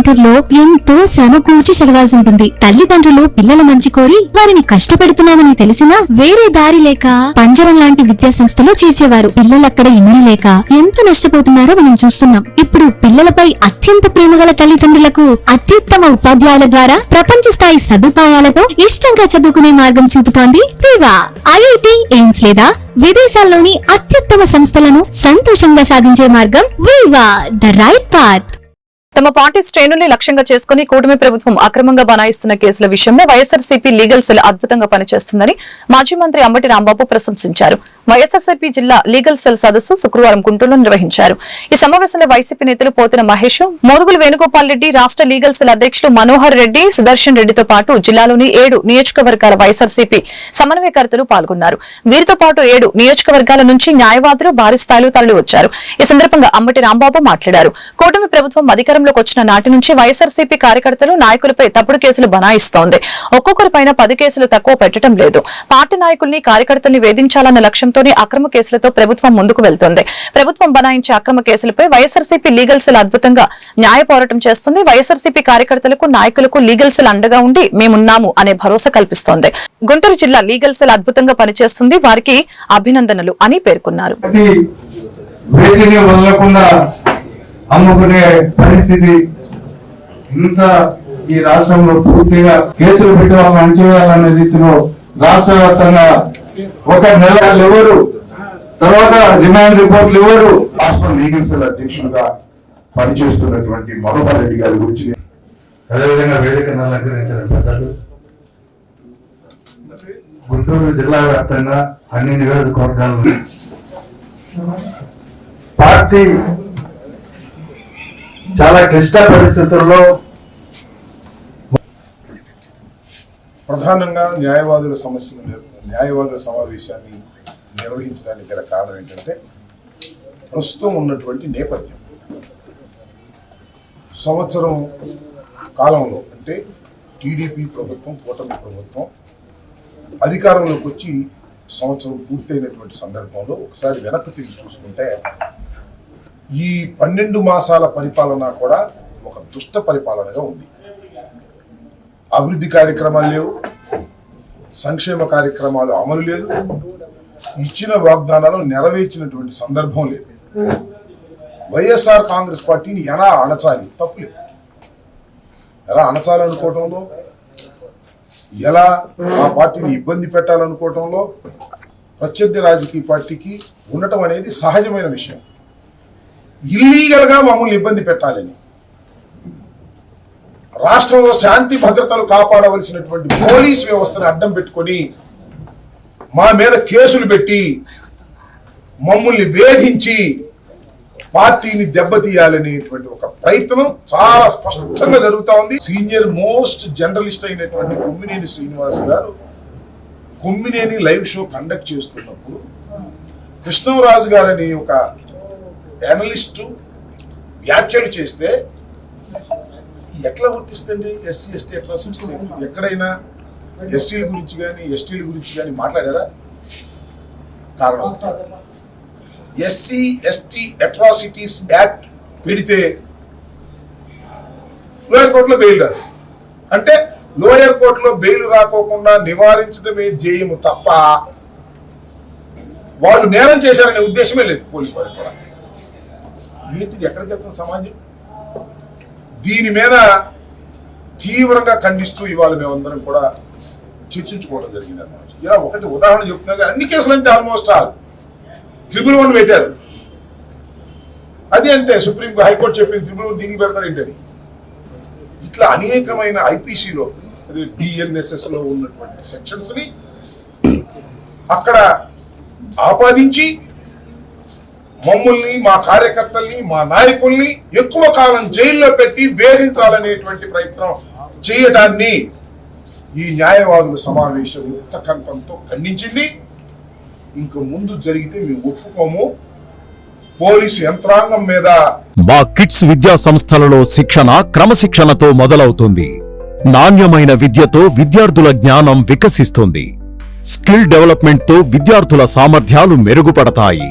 ఇంటర్లో ఎంతో శ్రమ కూర్చి చదవాల్సి ఉంటుంది. తల్లిదండ్రులు పిల్లల మంచి కోరి వారిని కష్టపెడుతున్నామని తెలిసినా వేరే దారి లేక పంజరం లాంటి విద్యా సంస్థలో చేర్చేవారు. పిల్లలక్కడ ఇమిడి లేక ఎంత నష్టపోతున్నారో మనం చూస్తున్నాం. ఇప్పుడు పిల్లలపై అత్యంత ప్రేమగల తల్లిదండ్రులకు అత్యుత్తమ ఉపాధ్యాయుల ద్వారా ప్రపంచ స్థాయి సదుపాయాలతో ఇష్టంగా చదువుకునే మార్గం చూపుతోంది వివా. ఐఐటి ఎయిమ్స్ లేదా విదేశాల్లోని అత్యుత్తమ సంస్థలను సంతోషంగా సాధించే మార్గం వివా. The right path. తమ పార్టీ శ్రేణుల్ని లక్ష్యంగా చేసుకుని కూటమి ప్రభుత్వం అక్రమంగా బనాయిస్తున్న కేసుల విషయంలో వైఎస్ఆర్సీపీ లీగల్ సెల్ అద్భుతంగా పనిచేస్తుందని మాజీ మంత్రి అంబటి రాంబాబు ప్రశంసించారు. వైఎస్ఆర్సీపీ జిల్లా లీగల్ సెల్ సదస్సు శుక్రవారం గుంటూరులో నిర్వహించారు. ఈ సమావేశంలో వైసీపీ నేతలు పోతిన మహేష్ మోదుగులు వేణుగోపాల్ రెడ్డి రాష్ట్ర లీగల్ సెల్ అధ్యక్షులు మనోహర్ రెడ్డి సుదర్శన్ రెడ్డితో పాటు జిల్లాలోని ఏడు నియోజకవర్గాల వైఎస్ఆర్సీపీ సమన్వయకర్తలు పాల్గొన్నారు. వీరితో పాటు ఏడు నియోజకవర్గాల నుంచి న్యాయవాదులు భారీ స్థాయిలో తరలివచ్చారు. ఈ సందర్భంగా అంబటి రాంబాబు మాట్లాడారు. కూటమి ప్రభుత్వం అధికారంలోకి వచ్చిన నాటి నుంచి వైఎస్ఆర్సీపీ కార్యకర్తలు నాయకులపై తప్పుడు కేసులు బనాయిస్తోంది. ఒక్కొక్కరిపైన పది కేసులు తక్కువ పెట్టడం లేదు. పార్టీ నాయకుల్ని కార్యకర్తల్ని వేధించాలన్న లక్ష్యం లక్ష్యంతోనే అక్రమ కేసులతో ప్రభుత్వం ముందుకు వెళ్తోంది. ప్రభుత్వం బనాయించే అక్రమ కేసులపై వైఎస్ఆర్సీపీ లీగల్ సెల్ అద్భుతంగా న్యాయ పోరాటం చేస్తుంది. వైఎస్ఆర్సీపీ కార్యకర్తలకు నాయకులకు లీగల్ సెల్ అండగా ఉండి మేమున్నాము అనే భరోసా కల్పిస్తోంది. గుంటూరు జిల్లా లీగల్ సెల్ అద్భుతంగా పనిచేస్తుంది. వారికి అభినందనలు అని పేర్కొన్నారు. అమ్ముకునే పరిస్థితి ఇంత ఈ రాష్ట్రంలో పూర్తిగా కేసులు పెట్టి వాళ్ళని అణచివేయాలనే రీతిలో రాష్ట్ర వ్యాప్తంగా ఒక నెల ఎవరు? తర్వాత డిమాండ్ రిపోర్ట్లు ఎవరు? రాష్ట్ర లీగల్ సెల్ అధ్యక్షులుగా పనిచేస్తున్నటువంటి మనోహర్ రెడ్డి గారి గురించి అదేవిధంగా వేదికను అలంకరించిన పెద్దలు. గుంటూరు జిల్లా వ్యాప్తంగా అన్ని నియోజకవర్గాలను పార్టీ చాలా క్లిష్ట పరిస్థితుల్లో ప్రధానంగా న్యాయవాదుల సమస్యలు న్యాయవాదుల సమావేశాన్ని నిర్వహించడానికి గల కారణం ఏంటంటే ప్రస్తుతం ఉన్నటువంటి నేపథ్యం. సంవత్సరం కాలంలో అంటే టీడీపీ ప్రభుత్వం కూటమి ప్రభుత్వం అధికారంలోకి వచ్చి సంవత్సరం పూర్తయినటువంటి సందర్భంలో ఒకసారి వెనక్కి తిరిగి చూసుకుంటే ఈ పన్నెండు మాసాల పరిపాలన కూడా ఒక దుష్ట పరిపాలనగా ఉంది. అభివృద్ధి కార్యక్రమాలు లేవు. సంక్షేమ కార్యక్రమాలు అమలు లేదు. ఇచ్చిన వాగ్దానాలు నెరవేర్చినటువంటి సందర్భం లేదు. వైఎస్ఆర్ కాంగ్రెస్ పార్టీని ఎలా అణచాలి? తప్పులేదు ఎలా అణచాలనుకోవటంలో? ఎలా ఆ పార్టీని ఇబ్బంది పెట్టాలనుకోవటంలో? ప్రత్యర్థి రాజకీయ పార్టీకి ఉండటం అనేది సహజమైన విషయం. ఇల్లీగల్గా మమ్మల్ని ఇబ్బంది పెట్టాలని. రాష్ట్రంలో శాంతి భద్రతలు కాపాడవలసినటువంటి పోలీస్ వ్యవస్థను అడ్డం పెట్టుకొని మా మీద కేసులు పెట్టి మమ్మల్ని వేధించి పార్టీని దెబ్బతీయాలనేటువంటి ఒక ప్రయత్నం చాలా స్పష్టంగా జరుగుతూ ఉంది. సీనియర్ మోస్ట్ జర్నలిస్ట్ అయినటువంటి కొమ్మినేని శ్రీనివాస్ గారు కొమ్మినేని లైవ్ షో కండక్ట్ చేస్తున్నప్పుడు కృష్ణరాజు గారని ఒక అనలిస్టు వ్యాఖ్యలు చేస్తే ఎట్లా గుర్తిస్తుంది? ఎస్సీ ఎస్టీ అట్రాసిటీస్ ఎక్కడైనా ఎస్సీల గురించి కానీ ఎస్టీల గురించి కానీ మాట్లాడారా? కారణం. ఎస్సీ ఎస్టీ అట్రాసిటీస్ యాక్ట్ పెడితే లోయర్ కోర్టులో బెయిల్ రాదు అంటే లోయర్ కోర్టులో బెయిల్ రాకోకుండా నివారించడమే ధ్యేయము తప్ప వాళ్ళు నేరం చేశారనే ఉద్దేశమే లేదు పోలీసు వారికి కూడా. ఎక్కడికి వెళ్తున్న సమాజం? దీని మీద తీవ్రంగా ఖండిస్తూ ఇవాళ మేమందరం కూడా చర్చించుకోవడం జరిగింది అనమాట ఇలా ఒకటి ఉదాహరణ చెప్తున్నా అన్ని కేసులు అంతే ఆల్మోస్ట్ ఆల్ త్రిబుల్ వన్ పెట్టారు. అది అంతే సుప్రీం హైకోర్టు చెప్పింది త్రిబుల్ వన్ దీనికి పెడతారు ఏంటని. ఇట్లా అనేకమైన ఐపీసీలో అదే బిఎన్ఎస్ఎస్లో ఉన్నటువంటి సెక్షన్స్ని అక్కడ ఆపాదించి మమ్మల్ని మా కార్యకర్తల్ని మా నాయకుల్ని ఎక్కువ కాలం జైల్లో పెట్టి వేధించాలనేటువంటి ప్రయత్నం చేయటాన్ని ఈ న్యాయవాదుల సమావేశం ముక్త కంఠంతో ఖండించింది. ఇంక ముందు జరిగితే మేము ఒప్పుకోము. పోలీసు యంత్రాంగం మీద మా కిడ్స్ విద్యా సంస్థలలో శిక్షణ క్రమశిక్షణతో మొదలవుతుంది. నాణ్యమైన విద్యతో విద్యార్థుల జ్ఞానం వికసిస్తుంది. స్కిల్ డెవలప్మెంట్తో విద్యార్థుల సామర్థ్యాలు మెరుగుపడతాయి.